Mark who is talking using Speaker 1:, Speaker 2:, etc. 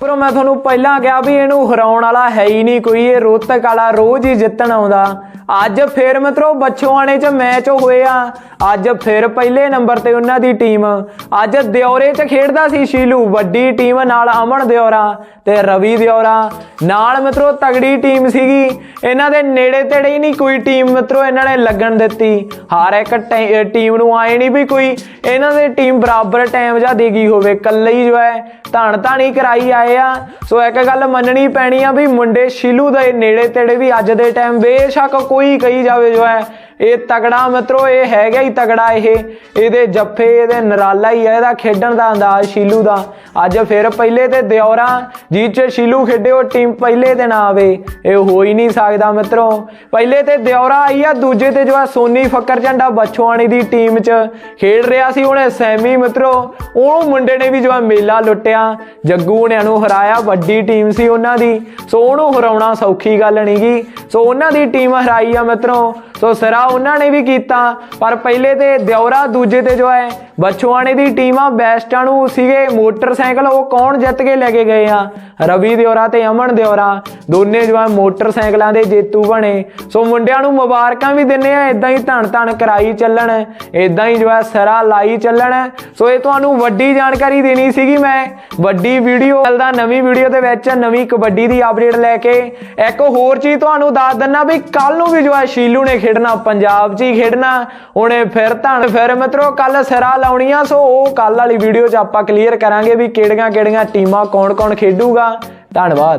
Speaker 1: ਪਰ ਮੈਂ ਤੁਹਾਨੂੰ ਪਹਿਲਾਂ ਕਿਹਾ ਵੀ ਇਹਨੂੰ ਹਰਾਉਣ ਵਾਲਾ ਹੈ ਹੀ ਨਹੀਂ ਕੋਈ, ਇਹ ਰੋਹਤਕ ਵਾਲਾ ਰੋਜ਼ ਹੀ ਜਿੱਤਣ ਆਉਂਦਾ। ਅੱਜ ਫੇਰ ਮਿੱਤਰੋ ਬੱਚੋਆਣੇ 'ਚ ਮੈਚ ਹੋਏ ਆ। ਅੱਜ ਫਿਰ ਪਹਿਲੇ ਨੰਬਰ ਤੇ ਉਹਨਾਂ ਦੀ ਟੀਮ ਅੱਜ ਦਿਉਰੇ 'ਚ ਖੇਡਦਾ ਸੀ ਸ਼ੀਲੂ, ਵੱਡੀ ਟੀਮ ਨਾਲ ਅਮਨ ਦਿਉਰਾ ਤੇ ਰਵੀ ਦਿਉਰਾ ਨਾਲ ਮਿੱਤਰੋ ਤਗੜੀ ਟੀਮ ਸੀਗੀ। ਇਹਨਾਂ ਦੇ ਨੇੜੇ ਤੇੜੇ ਹੀ ਨਹੀਂ ਕੋਈ ਟੀਮ ਮਿੱਤਰੋ ਇਹਨਾਂ ਨੇ ਲੱਗਣ ਦਿੱਤੀ। ਹਰ ਇੱਕ ਟੈ- ਟੀਮ ਨੂੰ ਆਏ ਨਹੀਂ ਵੀ ਕੋਈ ਇਹਨਾਂ ਦੇ ਟੀਮ ਬਰਾਬਰ ਟਾਈਮ ਜਾਂ ਦੇਗੀ ਹੋਵੇ। ਕੱਲੇ ਹੀ ਜੋ ਹੈ ਧਣ ਧਾਣੀ ਕਰਾਈ ਆਏ ਆ। ਸੋ ਇੱਕ ਗੱਲ ਮੰਨਣੀ ਪੈਣੀ ਆ ਵੀ ਮੁੰਡੇ ਸ਼ੀਲੂ ਦੇ ਨੇੜੇ ਤੇੜੇ ਵੀ ਅੱਜ ਦੇ ਟਾਈਮ ਬੇਸ਼ੱਕ ਕੋਈ ਕਹੀ ਜਾਵੇ ਜੋ ਹੈ ਇਹ ਤਗੜਾ ਮਿੱਤਰੋ, ਇਹ ਹੈਗਾ ਹੀ ਤਗੜਾ ਇਹ। ਇਹਦੇ ਜੱਫੇ, ਇਹਦੇ ਨਰਾਲਾ ਹੀ ਹੈ ਇਹਦਾ ਖੇਡਣ ਦਾ ਅੰਦਾਜ਼ ਸ਼ੀਲੂ ਦਾ। ਅੱਜ ਫਿਰ ਪਹਿਲੇ ਤੇ ਦਿਉਰਾ ਜਿਹ ਚ ਸ਼ੀਲੂ ਖੇਡੇ ਉਹ ਟੀਮ ਪਹਿਲੇ ਦਿਨ ਆਵੇ। ਇਹ ਹੋ ਹੀ ਨਹੀਂ ਸਕਦਾ ਮਿੱਤਰੋ। ਪਹਿਲੇ ਤੇ ਦਿਉਰਾ ਆਈ ਆ, ਦੂਜੇ ਤੇ ਜੋ ਹੈ ਸੋਨੀ ਫੱਕਰ ਝੰਡਾ ਬਛੋਆਣੀ ਦੀ ਟੀਮ ਚ ਖੇਡ ਰਿਹਾ ਸੀ ਉਹਨੇ ਸੈਮੀ ਮਿੱਤਰੋ। ਉਹਨੂੰ ਮੁੰਡੇ ਨੇ ਵੀ ਜੋ ਮੇਲਾ ਲੁੱਟਿਆ। ਜੱਗੂ ਹੁਣਿਆਂ ਨੂੰ ਹਰਾਇਆ, ਵੱਡੀ ਟੀਮ ਸੀ ਉਹਨਾਂ ਦੀ। ਸੋ ਉਹਨੂੰ ਹਰਾਉਣਾ ਸੌਖੀ ਗੱਲ ਨਹੀਂਗੀ ਸੋ ਉਹਨਾਂ ਦੀ ਟੀਮ ਹਰਾਈ ਆ ਮਿੱਤਰੋ। ਸੋ ਸਰਾ ਉਹਨਾਂ ਨੇ ਵੀ ਕੀਤਾ, ਪਰ ਪਹਿਲੇ ਤੇ ਦਿਉਰਾ ਦੂਜੇ ਤੇ ਜੋ ਹੈ, ਬਛੋਆਣੇ ਦੀ ਟੀਮਾਂ ਬੈਸਟਾਂ ਨੂੰ ਸੀਗੇ ਮੋਟਰਸਾਈਕਲ, ਉਹ ਕੌਣ ਜਿੱਤ ਕੇ ਲੈ ਕੇ ਗਏ ਆ? ਰਵੀ ਦਿਉਰਾ ਤੇ ਅਮਨ ਦਿਉਰਾ ਦੋਨੇ ਜੋ ਹੈ ਮੋਟਰਸਾਈਕਲਾਂ ਦੇ ਜੇਤੂ ਬਣੇ। ਸੋ ਮੁੰਡਿਆਂ ਨੂੰ ਮੁਬਾਰਕਾਂ ਵੀ ਦਿੰਨੇ ਆ ਇਦਾਂ ਹੀ ਧਣ ਧਣ ਕਰਾਈ ਚੱਲਣ ਇਦਾਂ ਹੀ ਜੋ ਹੈ ਸਿਰਾ ਲਾਈ ਚੱਲਣ। ਸੋ ਇਹ ਤੁਹਾਨੂੰ ਵੱਡੀ ਜਾਣਕਾਰੀ ਦੇਣੀ ਸੀਗੀ ਮੈਂ, ਵੱਡੀ ਵੀਡੀਓ ਚੱਲਦਾ ਨਵੀਂ ਵੀਡੀਓ ਦੇ ਵਿੱਚ ਨਵੀਂ ਕਬੱਡੀ ਦੀ ਅਪਡੇਟ ਲੈ ਕੇ। ਇੱਕ ਹੋਰ ਚੀਜ਼ ਤੁਹਾਨੂੰ ਦੱਸ ਦਿੰਨਾ ਵੀ ਕੱਲ ਨੂੰ ਵੀ ਜੋ ਹੈ ਸ਼ੀਲੂ ਨੇ ਖੇਡਣਾ, ਪੰਜਾਬ 'ਚ ਹੀ ਖੇਡਣਾ। ਉਹਨੇ ਫਿਰ ਧਣ ਫਿਰ ਮਿੱਤਰੋ ਕੱਲ ਸਿਰਾ ਲਾਉਣੀਆਂ ਸੋ ਉਹ ਕੱਲ ਵਾਲੀ ਵੀਡੀਓ 'ਚ ਆਪਾਂ ਕਲੀਅਰ ਕਰਾਂਗੇ ਵੀ ਕਿਹੜੀਆਂ ਕਿਹੜੀਆਂ ਟੀਮਾਂ ਕੌਣ ਕੌਣ ਖੇਡੂਗਾ। ਧੰਨਵਾਦ।